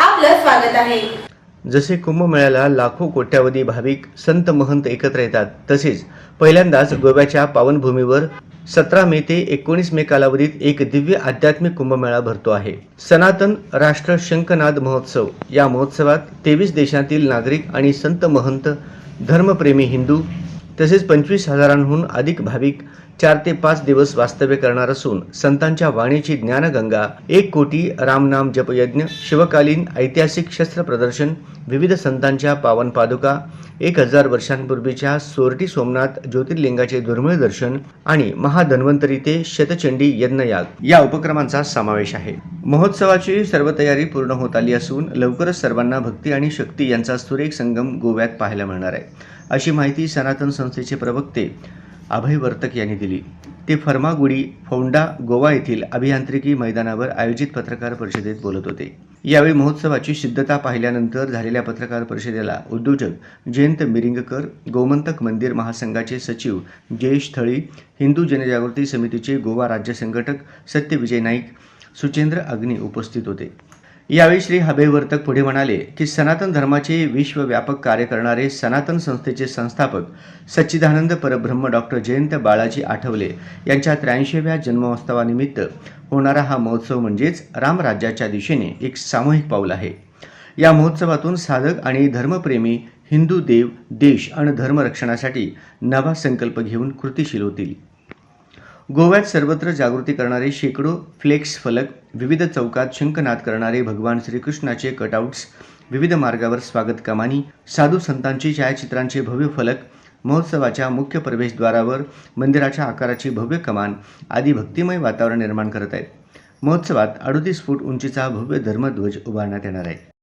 आपलं स्वागत आहे. जसे कुंभमेळ्याला लाखो कोट्यावधी भाविक संत महंत एकत्र येतात तसेच पहिल्यांदाच गोव्याच्या पावनभूमीवर सतरा मे ते एकोणीस मे कालावधीत एक दिव्य आध्यात्मिक कुंभमेळा भरतो आहे. सनातन राष्ट्र शंखनाद महोत्सव. या महोत्सवात तेवीस देशातील नागरिक आणि संत महंत धर्मप्रेमी हिंदू तसेच पंचवीस हजारांहून अधिक भाविक चार ते पाच दिवस वास्तव्य करणार असून संतांच्या वाणीची ज्ञानगंगा एक कोटी रामनाम जपयज्ञ शिवकालीन ऐतिहासिक शस्त्र प्रदर्शन विविध संतांच्या पावन पादुका एक हजार वर्षांपूर्वीच्या सोरटी सोमनाथ ज्योतिर्लिंगाचे दुर्मिळ दर्शन आणि महाधन्वंतरी ते शतचंडी यज्ञयाग या उपक्रमांचा समावेश आहे. महोत्सवाची सर्व तयारी पूर्ण होत आली असून लवकरच सर्वांना भक्ती आणि शक्ती यांचा सुरेख संगम गोव्यात पाहायला मिळणार आहे. अशी माहिती सनातन संस्थेचे प्रवक्ते अभय वर्तक यांनी दिली. ते फर्मागुडी फोंडा गोवा येथील अभियांत्रिकी मैदानावर आयोजित पत्रकार परिषदेत बोलत होते. यावेळी महोत्सवाची सिद्धता पाहिल्यानंतर झालेल्या पत्रकार परिषदेला उद्योजक जयंत मिरिंगकर गोमंतक मंदिर महासंघाचे सचिव जयेश थळी हिंदू जनजागृती समितीचे गोवा राज्य संघटक सत्यविजय नाईक सुचेंद्र अग्नी उपस्थित होते. यावेळी श्री हबेवर्तक पुढे म्हणाले की सनातन धर्माचे विश्वव्यापक कार्य करणारे सनातन संस्थेचे संस्थापक सच्चिदानंद परब्रह्म डॉक्टर जयंत बाळाजी आठवले यांच्या त्र्याऐंशीव्या जन्मोत्सवानिमित्त होणारा हा महोत्सव म्हणजेच रामराज्याच्या दिशेने एक सामूहिक पाऊल आहे. या महोत्सवातून साधक आणि धर्मप्रेमी हिंदू देव देश आणि धर्मरक्षणासाठी नवा संकल्प घेऊन कृतिशील होतील. गोव्यात सर्वत्र जागृती करणारे शेकडो फ्लेक्स फलक विविध चौकात शंखनाद करणारे भगवान श्रीकृष्णाचे कटआउट्स विविध मार्गावर स्वागत कमानी साधू संतांची छायाचित्रांचे भव्य फलक महोत्सवाच्या मुख्य प्रवेशद्वारावर मंदिराच्या आकाराची भव्य कमान आदी भक्तिमय वातावरण निर्माण करत आहेत. महोत्सवात अडतीस फूट उंचीचा भव्य धर्मध्वज उभारण्यात येणार आहे.